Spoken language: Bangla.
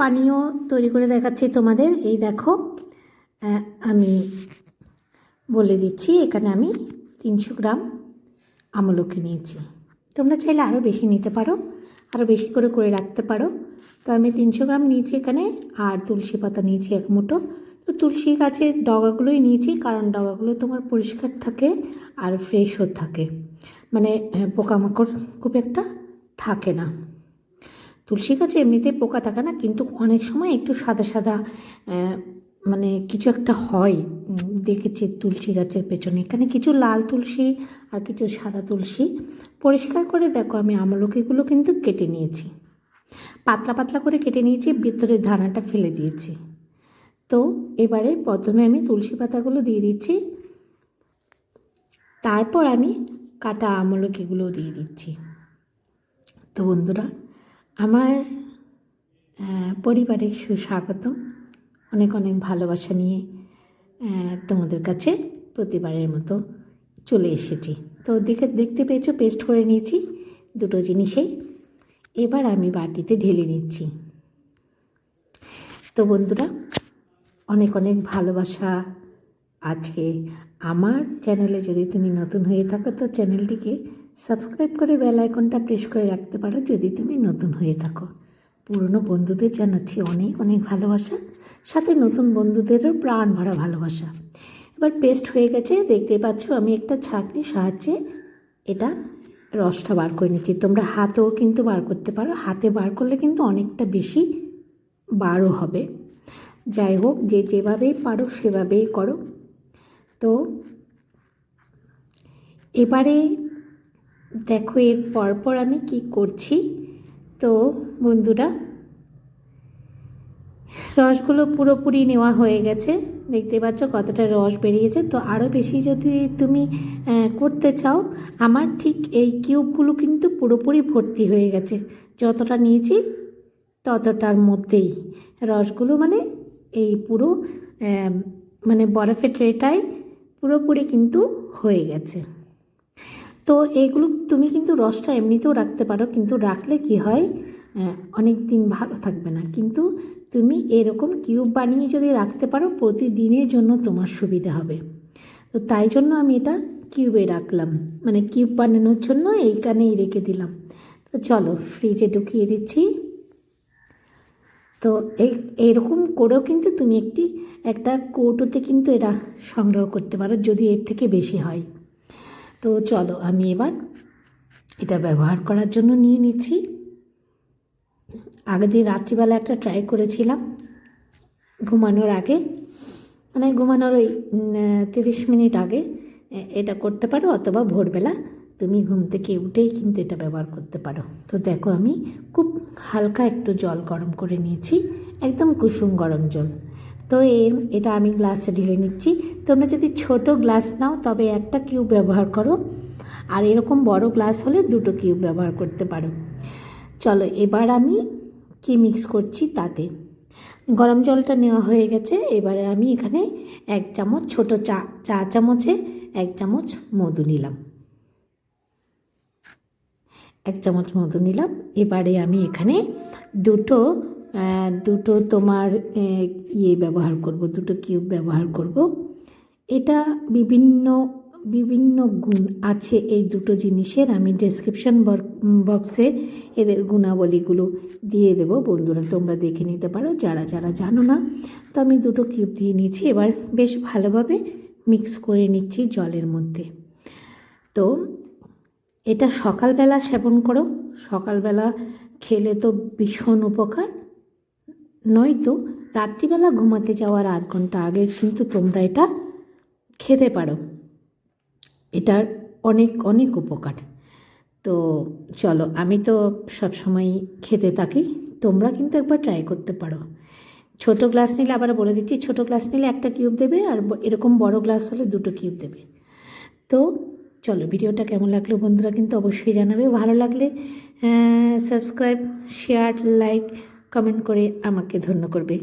পানীয় তৈরি করে দেখাচ্ছি তোমাদের। এই দেখো আমি বলে দিচ্ছি, এখানে আমি তিনশো গ্রাম আমলকি নিয়েছি। তোমরা চাইলে আরও বেশি নিতে পারো আরও বেশি করে করে রাখতে পারো। তো আমি তিনশো গ্রাম নিয়েছি এখানে, আর তুলসী পাতা নিয়েছি এক মুঠো। তো তুলসী গাছের ডগাগুলোই নিয়েছি, কারণ ডগাগুলো তোমার পরিষ্কার থাকে আর ফ্রেশও থাকে। মানে পোকামাকড় খুব একটা থাকে না। তুলসী গাছে এমনিতে পোকা থাকে না, কিন্তু অনেক সময় একটু সাদা সাদা মানে কিছু একটা হয়। দেখেছি তুলসী গাছের পেছনে। এখানে কিছু লাল তুলসী আর কিছু সাদা তুলসী। পরিষ্কার করে দেখো, আমি আমলকিগুলো কিন্তু কেটে নিয়েছি। পাতলা পাতলা করে কেটে নিয়েছি, ভিতরে ধানাটা ফেলে দিয়েছি। তো এবারে প্রথমে আমি তুলসী পাতাগুলো দিয়ে দিচ্ছি। তারপর আমি কাটা আমলকিগুলো দিয়ে দিচ্ছি। তো বন্ধুরা আমার পরিবারের পরিবারে সুস্বাগতম অনেক অনেক ভালোবাসা নিয়ে তোমাদের কাছে প্রতিবারের মতো চলে এসেছি। তো দেখে, দেখতে পেয়েছ পেস্ট করে নিয়েছি দুটো জিনিসেই। এবার আমি বাটিতে ঢেলে নিচ্ছি। তো বন্ধুরা, অনেক অনেক ভালোবাসা আজকে। আমার চ্যানেলে যদি তুমি নতুন হয়ে থাকো, তো চ্যানেলটিকে সাবস্ক্রাইব করে বেল আইকনটা প্রেস করে রাখতে পারো যদি তুমি নতুন হয়ে থাকো। পুরনো বন্ধুদের জানাচ্ছি অনেক অনেক ভালোবাসা, সাথে নতুন বন্ধুদেরও প্রাণ ভরা ভালোবাসা। এবার পেস্ট হয়ে গেছে, দেখতে পাচ্ছ আমি একটা ছাঁকনির সাহায্যে এটা রসটা বার করে নিচ্ছি। তোমরা হাতেও কিন্তু বার করতে পারো, হাতে বার করলে কিন্তু অনেকটা বেশি বারও হবে। যাই হোক, যে যেভাবেই পারো সেভাবেই করো। তো এবারে দেখো, এর পরপর আমি কি করছি? তো বন্ধুরা, রসগুলো পুরোপুরি নেওয়া হয়ে গেছে। দেখতে পাচ্ছ কতটা রস বেরিয়েছে। তো আরও বেশি যদি তুমি করতে চাও, আমার ঠিক এই কিউবগুলো কিন্তু পুরোপুরি ভর্তি হয়ে গেছে। যতটা নিয়েছি, ততটার মধ্যেই। রসগুলো মানে এই পুরো মানে বরফের ট্রেটাই পুরোপুরি কিন্তু হয়ে গেছে। তো এইগুলো তুমি কিন্তু রসটা এমনিতেও রাখতে পারো, কিন্তু রাখলে কি হয়? অনেক দিন ভালো থাকবে না। কিন্তু তুমি এরকম কিউব বানিয়ে যদি রাখতে পারো, প্রতিদিনের জন্য তোমার সুবিধা হবে। তো তাই জন্য আমি এটা কিউবে রাখলাম। মানে কিউব বানানোর জন্য এইখানেই রেখে দিলাম। তো চলো, ফ্রিজে ঢুকিয়ে দিচ্ছি। তো এই, এরকম করেও কিন্তু তুমি একটি, একটা কৌটোতে কিন্তু এটা সংগ্রহ করতে পারো, যদি এর থেকে বেশি হয়। তো চলো, আমি এবার এটা ব্যবহার করার জন্য নিয়ে নিচ্ছি। আগের দিন রাত্রিবেলা একটা ট্রাই করেছিলাম ঘুমানোর আগে। মানে ঘুমানোর ওই তিরিশ মিনিট আগে। এটা করতে পারো অথবা ভোরবেলা তুমি ঘুম থেকে উঠেই কিন্তু এটা ব্যবহার করতে পারো। তো দেখো, আমি খুব হালকা একটু জল গরম করে নিয়েছি, একদম কুসুম গরম জল। তো এর, এটা আমি গ্লাসে ঢেলে নিচ্ছি। তোমরা যদি ছোট গ্লাস নাও, তবে একটা কিউব ব্যবহার করো। আর এরকম বড় গ্লাস হলে দুটো কিউব ব্যবহার করতে পারো। চলো, এবার আমি কি মিক্স করছি তাতে? গরম জলটা নেওয়া হয়ে গেছে। এবারে আমি এখানে এক চামচ ছোট চা চা চামচে এক চামচ মধু নিলাম। এক চামচ মধু নিলাম। এবারে আমি এখানে দুটো দুটো তোমার ইয়ে ব্যবহার করব, দুটো কিউব ব্যবহার করব। এটা বিভিন্ন বিভিন্ন গুণ আছে এই দুটো জিনিসের। আমি ডেসক্রিপশন বক্সে এদের গুণাবলীগুলো দিয়ে দেবো। বন্ধুরা, তোমরা দেখে নিতে পারো, যারা যারা জানো না। তো আমি দুটো কিউব দিয়ে নিয়েছি, এবার বেশ ভালোভাবে মিক্স করে নিচ্ছি জলের মধ্যে। তো এটা সকালবেলা সেবন করো। সকালবেলা খেলে তো ভীষণ উপকার। নয়তো রাত্রিবেলা ঘুমাতে যাওয়ার আধ ঘণ্টা আগে কিন্তু তোমরা এটা খেতে পারো। এটার অনেক অনেক উপকার। তো চলো, আমি তো সবসময় খেতে থাকি, তোমরা কিন্তু একবার ট্রাই করতে পারো। ছোট গ্লাস নিলে আবার বলে দিচ্ছি, ছোট গ্লাস নিলে একটা কিউব দেবে আর এরকম বড় গ্লাস হলে দুটো কিউব দেবে। তো চলো, ভিডিওটা কেমন লাগল বন্ধুরা কিন্তু অবশ্যই জানাবে। ভালো লাগলে সাবস্ক্রাইব শেয়ার লাইক কমেন্ট করে আমাকে ধন্য করবে।